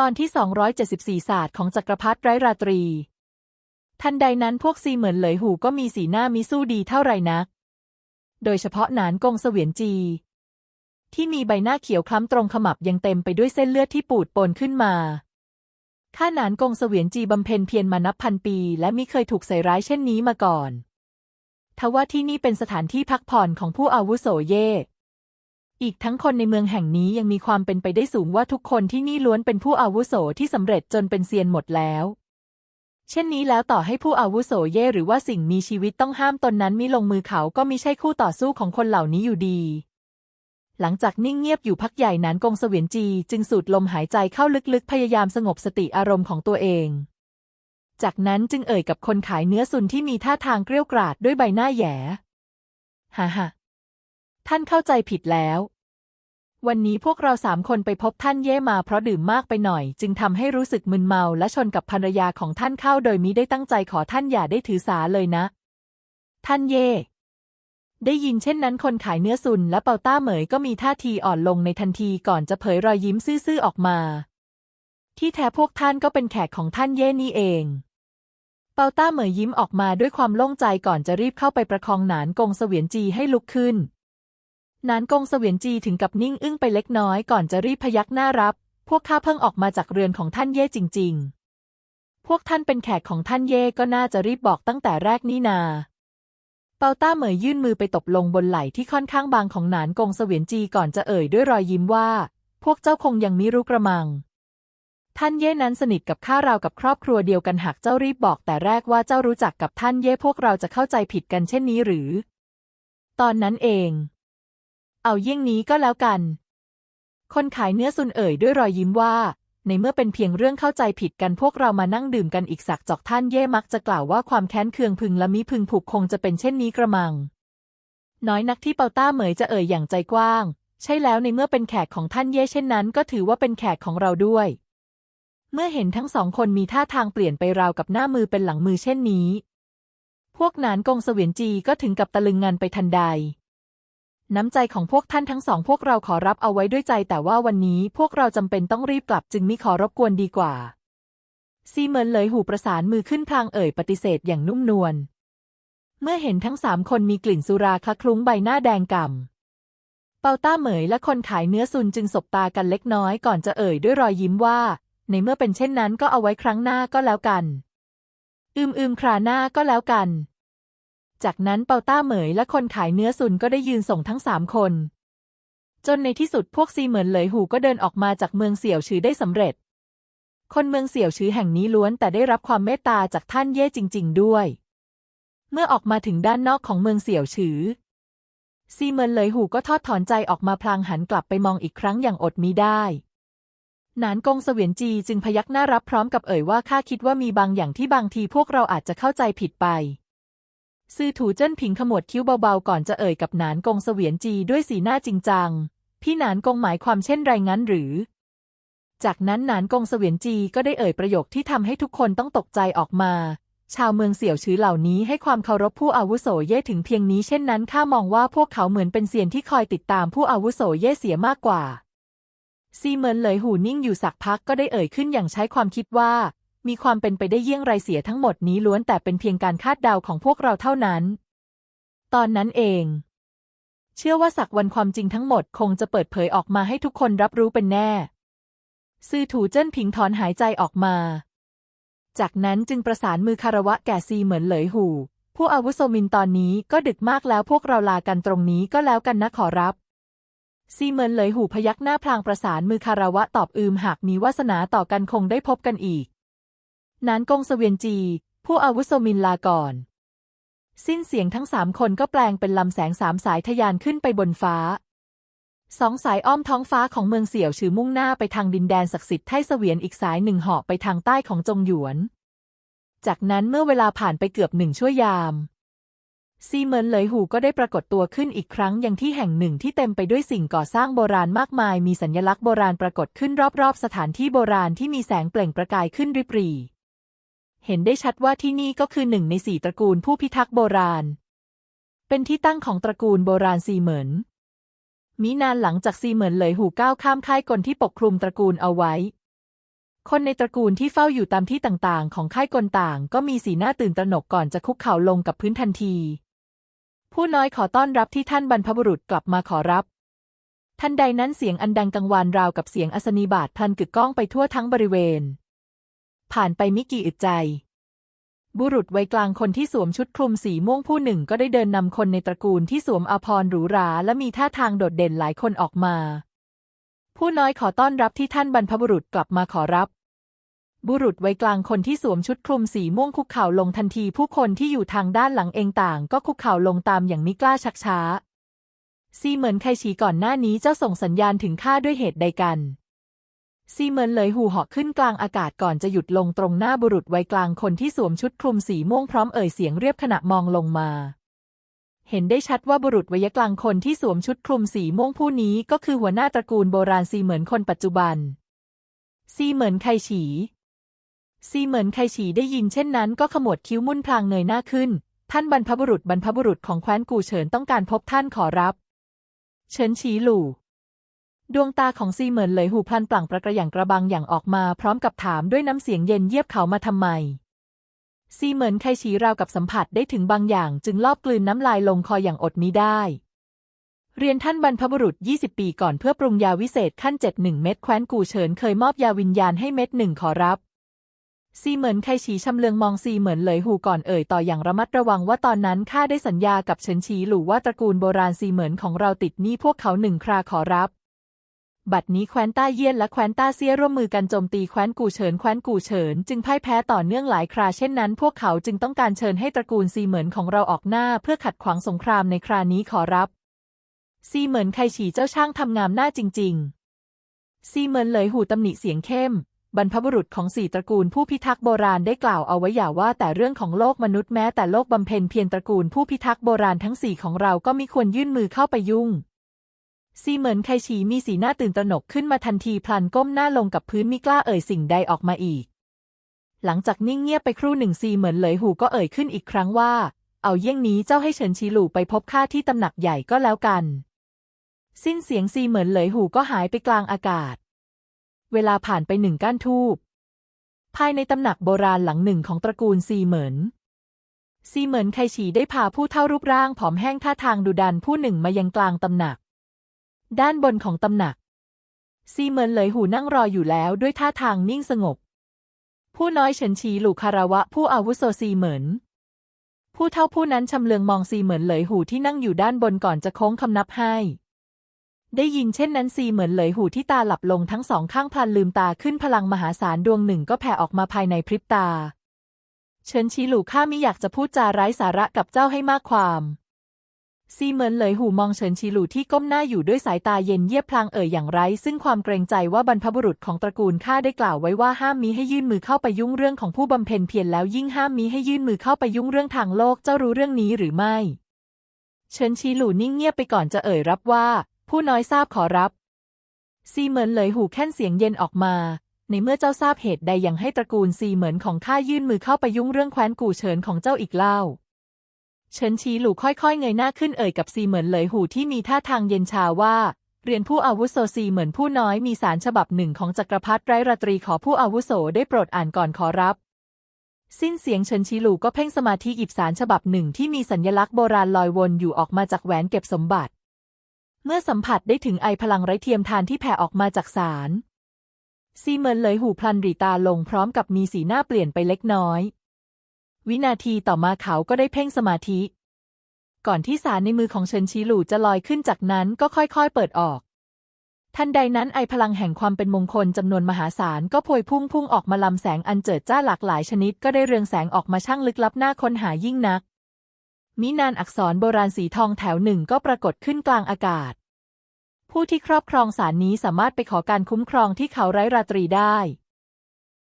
ตอนที่ 274 ศาสตร์ของจักรพรรดิไร้ราตรี ทันใดนั้นพวกซีเหมือนเหลยหูก็มีสีหน้ามิสู้ดีเท่าไรนัก โดยเฉพาะหนานกงเสวียนจี ที่มีใบหน้าเขียวคล้ำตรงขมับยังเต็มไปด้วยเส้นเลือดที่ปูดปนขึ้นมาข้าหนานกงเสวียนจีบำเพ็ญเพียรมานับพันปี และมิเคยถูกใส่ร้ายเช่นนี้มาก่อน ทว่าที่นี่เป็นสถานที่พักผ่อนของผู้อาวุโสเย่ อีกทั้งคนในเมืองแห่งนี้ยังมีความเป็นไปได้สูงว่าทุกคนที่นี่ล้วนเป็นผู้อาวุโสที่สำเร็จจนเป็นเซียนหมดแล้ว เช่นนี้แล้วต่อให้ผู้อาวุโสเย่หรือว่าสิ่งมีชีวิตต้องห้ามตนนั้นมิลงมือเขาก็มิใช่คู่ต่อสู้ของคนเหล่านี้อยู่ดี หลังจากนิ่งเงียบอยู่พักใหญ่นานกงเสวียนจีจึงสูดลมหายใจเข้าลึกๆ พยายามสงบสติอารมณ์ของตัวเอง จากนั้นจึงเอ่ยกับคนขายเนื้อสุนที่มีท่าทางเกรี้ยวกราดด้วยใบหน้าแย่ฮ่าฮ่าท่านเข้าใจผิดแล้ว วันนี้พวกเราสามคนไปพบท่านเย่มาเพราะดื่มมากไปหน่อย จึงทำให้รู้สึกมึนเมาและชนกับภรรยาของท่านเข้าโดยมิได้ตั้งใจขอท่านอย่าได้ถือสาเลยนะ ท่านเย่ได้ยินเช่นนั้นคนขายเนื้อสุนและเปาต้าเหมยก็มีท่าทีอ่อนลงในทันทีก่อนจะเผยรอยยิ้มซื่อๆออกมา ที่แท้พวกท่านก็เป็นแขกของท่านเย่นี่เอง เปาต้าเหมยยิ้มออกมาด้วยความโล่งใจก่อนจะรีบเข้าไปประคองหนานกงเสวียนจีให้ลุกขึ้น นานกงเสวียนจีถึงกับนิ่งอึ้งไปเล็กน้อยก่อนจะรีบพยักหน้ารับ พวกข้าเพิ่งออกมาจากเรือนของท่านเย่จริง ๆ พวกท่านเป็นแขกของท่านเย่ก็น่าจะรีบบอกตั้งแต่แรกนี่นา เปาต้าเหมยยื่นมือไปตบลงบนไหล่ที่ค่อนข้างบางของนานกงเสวียนจีก่อนจะเอ่ยด้วยรอยยิ้มว่า พวกเจ้าคงยังมิรู้กระมัง ท่านเย่นั้นสนิทกับข้าราวกับครอบครัวเดียวกันหากเจ้ารีบบอกแต่แรกว่าเจ้ารู้จักกับท่านเย่พวกเราจะเข้าใจผิดกันเช่นนี้หรือ ตอนนั้นเอง เอาเยี่ยงนี้ก็แล้วกัน คนขายเนื้อซุนเอ่ยด้วยรอยยิ้มว่า ในเมื่อเป็นเพียงเรื่องเข้าใจผิดกันพวกเรามานั่งดื่มกันอีกสักจอกท่านเย่มักจะกล่าวว่าความแค้นเคืองพึงและมิพึงผูกคงจะเป็นเช่นนี้กระมัง น้อยนักที่เปาต้าเหมยจะเอ่ยอย่างใจกว้าง ใช่แล้วในเมื่อเป็นแขกของท่านเย่เช่นนั้น ก็ถือว่าเป็นแขกของเราด้วย เมื่อเห็นทั้งสองคนมีท่าทางเปลี่ยนไปราวกับหน้ามือเป็นหลังมือเช่นนี้ พวกนานกงเสวียนจีก็ถึงกับตะลึงงันไปทันใด น้ำใจของพวกท่านทั้งสองพวกเราขอรับเอาไว้ด้วยใจแต่ว่าวันนี้พวกเราจำเป็นต้องรีบกลับจึงมิขอรบกวนดีกว่า ซีเหมินเลยหูประสานมือขึ้นพลางเอ่ยปฏิเสธอย่างนุ่มนวล เมื่อเห็นทั้งสามคนมีกลิ่นสุราคละคลุ้งใบหน้าแดงก่ำ เปาต้าเหมยและคนขายเนื้อซุนจึงสบตากันเล็กน้อยก่อนจะเอ่ยด้วยรอยยิ้มว่า ในเมื่อเป็นเช่นนั้นก็เอาไว้ครั้งหน้าก็แล้วกัน อืมอืมคราหน้าก็แล้วกัน จากนั้นเปาต้าเหมยและคนขายเนื้อซุนก็ได้ยืนส่งทั้งสามคน จนในที่สุดพวกซีเหมินเหลยหูก็เดินออกมาจากเมืองเสี่ยวชือได้สำเร็จ คนเมืองเสี่ยวชือแห่งนี้ล้วนแต่ได้รับความเมตตาจากท่านเย่จริง ๆ ด้วย เมื่อออกมาถึงด้านนอกของเมืองเสี่ยวชือซีเหมินเหลยหูก็ทอดถอนใจออกมาพลางหันกลับไปมองอีกครั้งอย่างอดมิได้หนานกงเสวียนจีจึงพยักหน้ารับพร้อมกับเอ่ยว่าข้าคิดว่ามีบางอย่างที่บางทีพวกเราอาจจะเข้าใจผิดไป ซื่อถูเจิ้นผิงขมวดคิ้วเบาๆ ก่อนจะเอ่ยกับหนานกงเสวียนจีด้วยสีหน้าจริงจัง พี่หนานกงหมายความเช่นไรงั้นหรือ จากนั้นหนานกงเสวียนจีก็ได้เอ่ยประโยคที่ทำให้ทุกคนต้องตกใจออกมา ชาวเมืองเสี่ยวชื้อเหล่านี้ให้ความเคารพผู้อาวุโสเย่ถึงเพียงนี้เช่นนั้นข้ามองว่าพวกเขาเหมือนเป็นเซียนที่คอยติดตามผู้อาวุโสเย่เสียมากกว่าซีเหมินเหลยหูนิ่งอยู่สักพักก็ได้เอ่ยขึ้นอย่างใช้ความคิดว่า มีความเป็นไปได้เยี่ยงไรเสียทั้งหมดนี้ล้วนแต่เป็นเพียงการคาดเดาของพวกเราเท่านั้น ตอนนั้นเอง เชื่อว่าสักวันความจริงทั้งหมดคงจะเปิดเผยออกมาให้ทุกคนรับรู้เป็นแน่ ซื่อถูเจิ้นผิงถอนหายใจออกมา จากนั้นจึงประสานมือคารวะแก่ซีเหมินเหลยหูผู้อาวุโสมินตอนนี้ก็ดึกมากแล้วพวกเราลากันตรงนี้ก็แล้วกันนะขอรับซีเหมินเหลยหูพยักหน้าพลางประสานมือคารวะตอบอืมหากมีวาสนาต่อกันคงได้พบกันอีก นานกงเสวียนจี ผู้อาวุโสมินลาก่อน สิ้นเสียงทั้งสามคนก็แปลงเป็นลำแสงสามสายทะยานขึ้นไปบนฟ้า สองสายอ้อมท้องฟ้าของเมืองเสี่ยวชือมุ่งหน้าไปทางดินแดนศักดิ์สิทธิ์ไทเสวียนอีกสายหนึ่งเหาะไปทางใต้ของจงหยวน จากนั้นเมื่อเวลาผ่านไปเกือบหนึ่งชั่วยามซีเหมินเหลยหูก็ได้ปรากฏตัวขึ้นอีกครั้งยังที่แห่งหนึ่งที่เต็มไปด้วยสิ่งก่อสร้างโบราณมากมาย มีสัญลักษณ์โบราณปรากฏขึ้นรอบๆ สถานที่โบราณที่มีแสงเปล่งประกายขึ้นริบหรี่ เห็นได้ชัดว่าที่นี่ก็คือหนึ่งในสี่ตระกูลผู้พิทักษ์โบราณ เป็นที่ตั้งของตระกูลโบราณซีเหมินมินานหลังจากซีเหมินเลยหูก้าวข้ามค่ายกลที่ปกคลุมตระกูลเอาไว้ คนในตระกูลที่เฝ้าอยู่ตามที่ต่างๆ ของค่ายกลต่าง ก็มีสีหน้าตื่นตระหนกก่อนจะคุกเข่าลงกับพื้นทันที ผู้น้อยขอต้อนรับที่ท่านบรรพบุรุษกลับมาขอรับ ทันใดนั้นเสียงอันดังกังวานราวกับเสียงอัศนีบาทพลันกึกก้องไปทั่วทั้งบริเวณ ผ่านไปมิกี่อึดใจ บุรุษวัยกลางคนที่สวมชุดคลุมสีม่วงผู้หนึ่งก็ได้เดินนำคนในตระกูลที่สวมอาภรณ์หรูหราและมีท่าทางโดดเด่นหลายคนออกมา ผู้น้อยขอต้อนรับที่ท่านบรรพบุรุษกลับมาขอรับบุรุษวัยกลางคนที่สวมชุดคลุมสีม่วงคุกเข่าลงทันทีผู้คนที่อยู่ทางด้านหลังเองต่าง ก็คุกเข่าลงตามอย่างม่กล้าชักช้า ซีเหมินไคฉีก่อนหน้านี้เจ้าส่งสัญญาณถึงข้าด้วยเหตุใดกัน ซีเหมินเลยหูเหาะขึ้นกลางอากาศก่อนจะหยุดลงตรงหน้าบุรุษวัยกลางคนที่สวมชุดคลุมสีม่วงพร้อมเอ่ยเสียงเรียบขณะมองลงมา เห็นได้ชัดว่าบุรุษวัยกลางคนที่สวมชุดคลุมสีม่วงผู้นี้ก็คือหัวหน้าตระกูลโบราณซีเหมินคนปัจจุบัน ซีเหมินไคฉีซีเหมินไคฉีได้ยินเช่นนั้นก็ขมวดคิ้วมุ่นพลางเงยหน้าขึ้น ท่านบรรพบุรุษบรรพบุรุษของแคว้นกูเฉินต้องการพบท่านขอรับ เฉินฉีหลู่ ดวงตาของซีเหมินเหลยหูพลันปลั่งประกระอย่างกระบังอย่างออกมาพร้อมกับถามด้วยน้ำเสียงเย็นเยียบเขามาทำไม ซีเหมินไคฉีราวกับสัมผัสได้ถึงบางอย่างจึงลอบกลืนน้ำลายลงคออย่างอดมิได้ เรียนท่านบรรพบุรุษ 20 ปีก่อนเพื่อปรุงยาวิเศษขั้นเจ็ดหนึ่งเม็ดแคว้นกูเฉินเคยมอบยาวิญญาณให้เม็ดหนึ่งขอรับซีเหมินไคฉีชำเลืองมองซีเหมินเหลยหูก่อนเอ่ยต่ออย่างระมัดระวังว่าตอนนั้นข้าได้สัญญากับเฉินฉีหลู่ว่าตระกูลโบราณซีเหมินของเราติดหนี้พวกเขาหนึ่งคราขอรับ บัดนี้แคว้นต้าเยี่ยนและแคว้นต้าเซียร่วมมือกันโจมตีแคว้นกูเฉินแคว้นกูเฉินจึงพ่ายแพ้ต่อเนื่องหลายคราเช่นนั้น พวกเขาจึงต้องการเชิญให้ตระกูลซีเหมินของเราออกหน้าเพื่อขัดขวางสงครามในครานี้ขอรับ ซีเหมินไคฉีเจ้าช่างทำงามหน้าจริง ๆ ซีเหมินเลยหูตำหนิเสียงเข้ม บรรพบุรุษของสี่ตระกูลผู้พิทักษ์โบราณได้กล่าวเอาไว้อย่าว่าแต่เรื่องของโลกมนุษย์แม้แต่โลกบำเพ็ญเพียรตระกูลผู้พิทักษ์โบราณทั้งสี่ของเราก็มิควรยื่นมือเข้าไปยุ่ง ซีเหมินไคฉีมีสีหน้าตื่นตระหนกขึ้นมาทันทีพลันก้มหน้าลงกับพื้นมิกล้าเอ่ยสิ่งใดออกมาอีก หลังจากนิ่งเงียบไปครู่หนึ่งซีเหมินเหลยหูก็เอ่ยขึ้นอีกครั้งว่า เอาเยี่ยงนี้เจ้าให้เฉินชีหลู่ไปพบข้าที่ตำหนักใหญ่ก็แล้วกัน สิ้นเสียงซีเหมินเหลยหูก็หายไปกลางอากาศ เวลาผ่านไปหนึ่งก้านทูบภายในตำหนักโบราณหลังหนึ่งของตระกูลซีเหมินซีเหมินไคฉีได้พาผู้เท่ารูปร่างผอมแห้งท่าทางดุดันผู้หนึ่งมายังกลางตำหนัก ด้านบนของตำหนัก ซีเหมินเหลยหูนั่งรออยู่แล้วด้วยท่าทางนิ่งสงบ ผู้น้อยเฉินฉีหลู่คารวะผู้อาวุโสซีเหมินผู้เท่าผู้นั้นชำเลืองมองซีเหมินเหลยหูที่นั่งอยู่ด้านบนก่อนจะโค้งคำนับให้ ได้ยินเช่นนั้นซีเหมือนเหลยหูที่ตาหลับลงทั้งสองข้างพลันลืมตาขึ้นพลังมหาศาลดวงหนึ่งก็แผ่ออกมาภายในพริบตา เฉินชีหลู่ข้ามิอยากจะพูดจาไร้สาระกับเจ้าให้มากความ ซีเหมินเหลยหูมองเฉินชีหลู่ที่ก้มหน้าอยู่ด้วยสายตาเย็นเยียบพลางเอ่ยอย่างไร้ ซึ่งความเกรงใจว่าบรรพบุรุษของตระกูลข้าได้กล่าวไว้ว่าห้ามมิให้ยื่นมือเข้าไปยุ่งเรื่องของผู้บำเพ็ญเพียรแล้วยิ่งห้ามมิให้ยื่นมือเข้าไปยุ่งเรื่องทางโลกเจ้ารู้เรื่องนี้หรือไม่ เฉินชีหลู่นิ่งเงียบไปก่อนจะเอ่ยรับว่า ผู้น้อยทราบขอรับ ซีเหมินเหลยหูแค่นเสียงเย็นออกมาในเมื่อเจ้าทราบเหตุใดยังให้ตระกูลซีเหมินของข้ายื่นมือเข้าไปยุ่งเรื่องแคว้นกู่เฉินของเจ้าอีกเล่า เฉินชีหลู่ค่อยๆ เงยหน้าขึ้นเอ่ยกับซีเหมินเหลยหูที่มีท่าทางเย็นชาว่าเรียนผู้อาวุโสซีเหมินผู้น้อยมีสารฉบับหนึ่งของจักรพรรดิไร้ราตรีขอผู้อาวุโสได้โปรดอ่านก่อนขอรับ สิ้นเสียงเฉินชีหลู่ก็เพ่งสมาธิหยิบสารฉบับหนึ่งที่มีสัญลักษณ์โบราณลอยวนอยู่ออกมาจากแหวนเก็บสมบัติ เมื่อสัมผัสได้ถึงไอพลังไร้เทียมทานที่แผ่ออกมาจากสารซีเหมินเลยหูพลันหรีตาลงพร้อมกับมีสีหน้าเปลี่ยนไปเล็กน้อย วินาทีต่อมาเขาก็ได้เพ่งสมาธิ ก่อนที่สารในมือของเฉินชีหลู่จะลอยขึ้นจากนั้นก็ค่อยๆเปิดออก ทันใดนั้นไอพลังแห่งความเป็นมงคลจำนวนมหาศาลก็พวยพุ่งพุ่งออกมาลำแสงอันเจิดจ้าหลากหลายชนิดก็ได้เรืองแสงออกมาช่างลึกลับน่าค้นหายิ่งนัก มินานอักษรโบราณสีทองแถวหนึ่งก็ปรากฏขึ้นกลางอากาศ ผู้ที่ครอบครองสารนี้สามารถไปขอการคุ้มครองที่เขาไร้ราตรีได้